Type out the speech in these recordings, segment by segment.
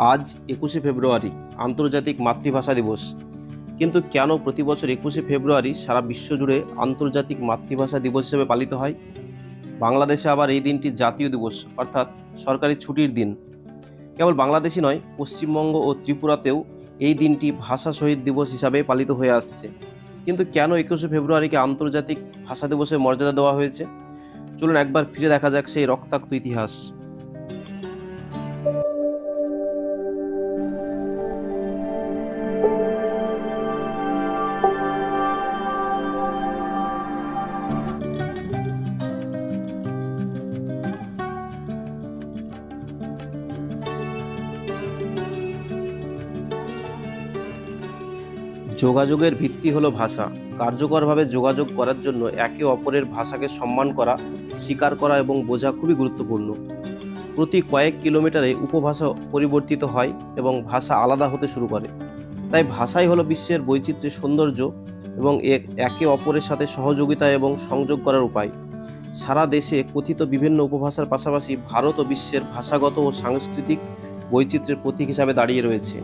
আজ একুশে ফেব্রুয়ারি, আন্তর্জাতিক মাতৃভাষা দিবস। কিন্তু কেন প্রতি বছর একুশে ফেব্রুয়ারি সারা বিশ্ব জুড়ে আন্তর্জাতিক মাতৃভাষা দিবস হিসেবে পালিত হয়? বাংলাদেশে আবার এই দিনটি জাতীয় দিবস, অর্থাৎ সরকারি ছুটির দিন। কেবল বাংলাদেশই নয়, পশ্চিমবঙ্গ ও ত্রিপুরাতেও এই দিনটি ভাষা শহীদ দিবস হিসাবে পালিত হয়ে আসছে। কিন্তু কেন একুশে ফেব্রুয়ারিকে আন্তর্জাতিক ভাষা দিবসের মর্যাদা দেওয়া হয়েছে? চলুন একবার ফিরে দেখা যাক সেই রক্তাক্ত ইতিহাস। যোগাযোগের ভিত্তি হলো ভাষা। কার্যকরভাবে যোগাযোগ করার জন্য একে অপরের ভাষাকে সম্মান করা, স্বীকার করা এবং বোঝা খুবই গুরুত্বপূর্ণ। প্রতি কয়েক কিলোমিটারে উপভাষা পরিবর্তিত হয় এবং ভাষা আলাদা হতে শুরু করে। তাই ভাষাই হলো বিশ্বের বৈচিত্র্যের সৌন্দর্য এবং একে অপরের সাথে সহযোগিতা এবং সংযোগ করার উপায়। সারা দেশে কথিত বিভিন্ন উপভাষার পাশাপাশি ভারত ও বিশ্বের ভাষাগত ও সাংস্কৃতিক বৈচিত্র্যের প্রতীক হিসাবে দাঁড়িয়ে রয়েছে।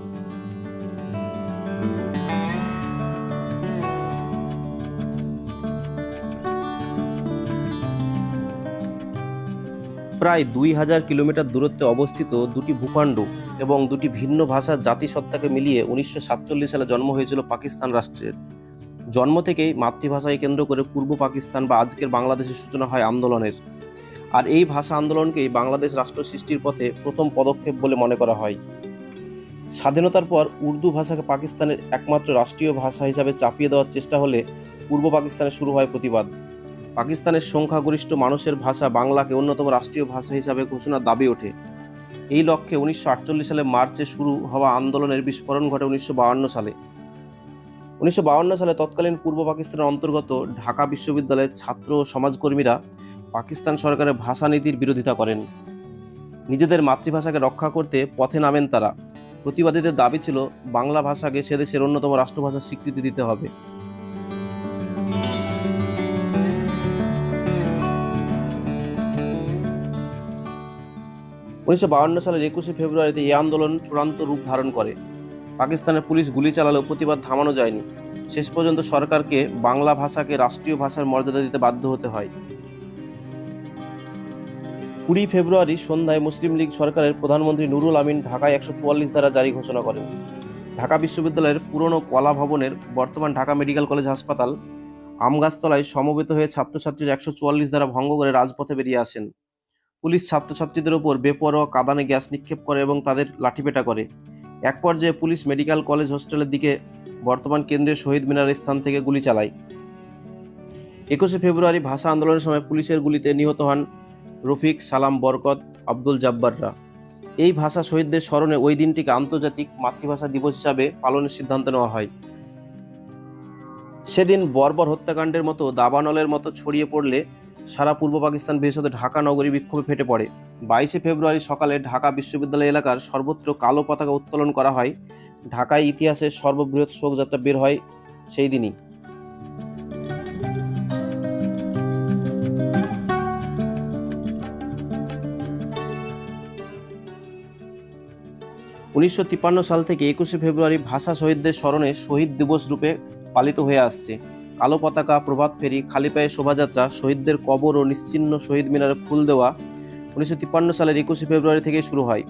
প্রায় দুই হাজার কিলোমিটার দূরত্বে অবস্থিত দুটি ভূখণ্ড এবং দুটি ভিন্ন ভাষার জাতিসত্তাকে মিলিয়ে উনিশশো সাতচল্লিশ সালে জন্ম হয়েছিল পাকিস্তান রাষ্ট্রের। জন্ম থেকেই মাতৃভাষাকে কেন্দ্র করে পূর্ব পাকিস্তান বা আজকের বাংলাদেশের সূচনা হয় আন্দোলনের। আর এই ভাষা আন্দোলনকেই বাংলাদেশ রাষ্ট্র সৃষ্টির পথে প্রথম পদক্ষেপ বলে মনে করা হয়। স্বাধীনতার পর উর্দু ভাষাকে পাকিস্তানের একমাত্র রাষ্ট্রীয় ভাষা হিসাবে চাপিয়ে দেওয়ার চেষ্টা হলে পূর্ব পাকিস্তানে শুরু হয় প্রতিবাদ। পাকিস্তানের সংখ্যাগরিষ্ঠ মানুষের ভাষা বাংলাকে অন্যতম রাষ্ট্রীয় ভাষা হিসাবে ঘোষণার দাবি ওঠে। এই লক্ষ্যে উনিশশো আটচল্লিশ সালে মার্চে শুরু হওয়া আন্দোলনের বিস্ফোরণ ঘটে উনিশশো সালে। উনিশশো সালে তৎকালীন পূর্ব পাকিস্তানের অন্তর্গত ঢাকা বিশ্ববিদ্যালয়ের ছাত্র ও সমাজকর্মীরা পাকিস্তান সরকারের ভাষা নীতির বিরোধিতা করেন। নিজেদের মাতৃভাষাকে রক্ষা করতে পথে নামেন তারা। প্রতিবাদীদের দাবি ছিল, বাংলা ভাষাকে সে দেশের অন্যতম রাষ্ট্রভাষার স্বীকৃতি দিতে হবে। উনিশশো সালের একুশে ফেব্রুয়ারিতে এই আন্দোলন চূড়ান্ত রূপ ধারণ করে। পাকিস্তানের পুলিশ গুলি চালালেও প্রতিবাদ থামানো যায়নি। শেষ পর্যন্ত সরকারকে বাংলা ভাষাকে রাষ্ট্রীয় ভাষার মর্যাদা দিতে বাধ্য হতে হয়। কুড়ি ফেব্রুয়ারি সন্ধ্যায় মুসলিম লীগ সরকারের প্রধানমন্ত্রী নুরুল আমিন ঢাকায় একশো চুয়াল্লিশ ধারা জারি ঘোষণা করেন। ঢাকা বিশ্ববিদ্যালয়ের পুরনো কলা ভবনের বর্তমান ঢাকা মেডিকেল কলেজ হাসপাতাল আমগাছতলায় সমবেত হয়ে ছাত্রছাত্রীর একশো চুয়াল্লিশ ধারা ভঙ্গ করে রাজপথে বেরিয়ে আসেন। পুলিশ ছাত্রছাত্রীদের ওপর বেপরোয়া কাদানে গ্যাস নিক্ষেপ করে এবং তাদের লাঠিপেটা করে। এক পর্যায়ে পুলিশ মেডিকেল কলেজ হোস্টেলের দিকে বর্তমান কেন্দ্রীয় শহীদ মিনারের স্থান থেকে গুলি চালায়। একুশে ফেব্রুয়ারি ভাষা আন্দোলনের সময় পুলিশের গুলিতে নিহত হন রফিক সালাম বরকত, আব্দুল জাব্বাররা। এই ভাষা শহীদদের স্মরণে ওই দিনটিকে আন্তর্জাতিক মাতৃভাষা দিবস হিসাবে পালনের সিদ্ধান্ত নেওয়া হয়। সেদিন বর্বর হত্যাকাণ্ডের মতো দাবানলের মতো ছড়িয়ে পড়লে সারা পূর্ব পাকিস্তান বিশেষত ঢাকা নগরী বিক্ষোভে ফেটে পড়ে। বাইশে ফেব্রুয়ারি সকালে ঢাকা বিশ্ববিদ্যালয় এলাকার সর্বত্র কালো পতাকা উত্তোলন করা হয়। ঢাকায় ইতিহাসের সর্ববৃহৎ শোকযাত্রা বের হয় সেই দিনই। উনিশশো তিপ্পান্ন সাল থেকে একুশে ফেব্রুয়ারি ভাষা শহীদদের স্মরণে শহীদ দিবস রূপে পালিত হয়ে আসছে। কালো পতাকা, প্রভাত ফেরি, খালি পায়ে শোভাযাত্রা, শহীদদের কবর ও নিশ্চিন্ন শহীদ মিনারে ফুল দেওয়া উনিশশো তিপ্পান্ন সালের একুশে ফেব্রুয়ারি থেকে শুরু হয়।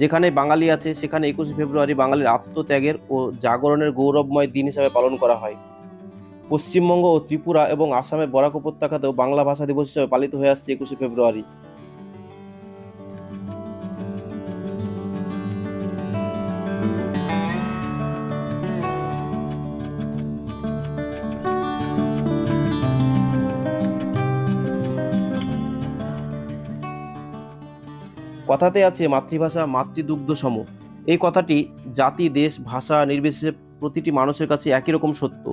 যেখানে বাঙালি আছে, সেখানে একুশে ফেব্রুয়ারি বাঙালির আত্মত্যাগের ও জাগরণের গৌরবময় দিন হিসাবে পালন করা হয়। পশ্চিমবঙ্গ ও ত্রিপুরা এবং আসামের বরাক উপত্যকাতেও বাংলা ভাষা দিবস হিসাবে পালিত হয়ে আসছে একুশে ফেব্রুয়ারি। কথাতে আছে মাতৃভাষা মাতৃদুগ্ধ সম এই কথাটি জাতি, দেশ, ভাষা নির্বিশেষে প্রতিটি মানুষের কাছে একই রকম সত্য।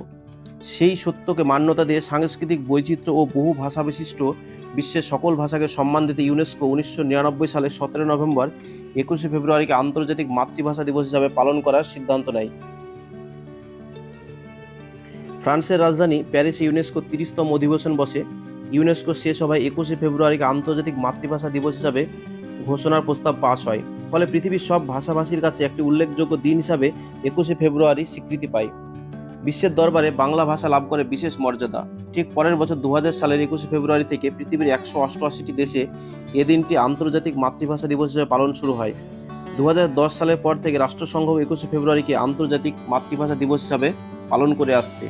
সেই সত্যকে মান্যতা দিয়ে সাংস্কৃতিক বৈচিত্র্য ও বহু ভাষা বিশিষ্ট বিশ্বের সকল ভাষাকে সম্মান দিতে ইউনেস্কো উনিশশো নিরানব্বই সালের সতেরো নভেম্বর, একুশে ফেব্রুয়ারিকে আন্তর্জাতিক মাতৃভাষা দিবস হিসাবে পালন করার সিদ্ধান্ত নেয়। ফ্রান্সের রাজধানী প্যারিসে ইউনেস্কো তিরিশতম অধিবেশন বসে। ইউনেস্কো সে সভায় একুশে ফেব্রুয়ারিকে আন্তর্জাতিক মাতৃভাষা দিবস হিসাবে ঘোষণার প্রস্তাব পাশ হয়, ফলে পৃথিবীর সব ভাষাভাষীর কাছে একটি উল্লেখযোগ্য দিন হিসাবে একুশে ফেব্রুয়ারি স্বীকৃতি পায়। বিশ্বের দরবারে বাংলা ভাষা লাভ করে বিশেষ মর্যাদা। ঠিক পরের বছর দু হাজার সালের একুশে ফেব্রুয়ারি থেকে পৃথিবীর একশো অষ্টআশিটি দেশে এ দিনটি আন্তর্জাতিক মাতৃভাষা দিবস হিসেবে পালন শুরু হয়। দু হাজার দশ সালের পর থেকে রাষ্ট্রসংঘ একুশে ফেব্রুয়ারিকে আন্তর্জাতিক মাতৃভাষা দিবস হিসাবে পালন করে আসছে।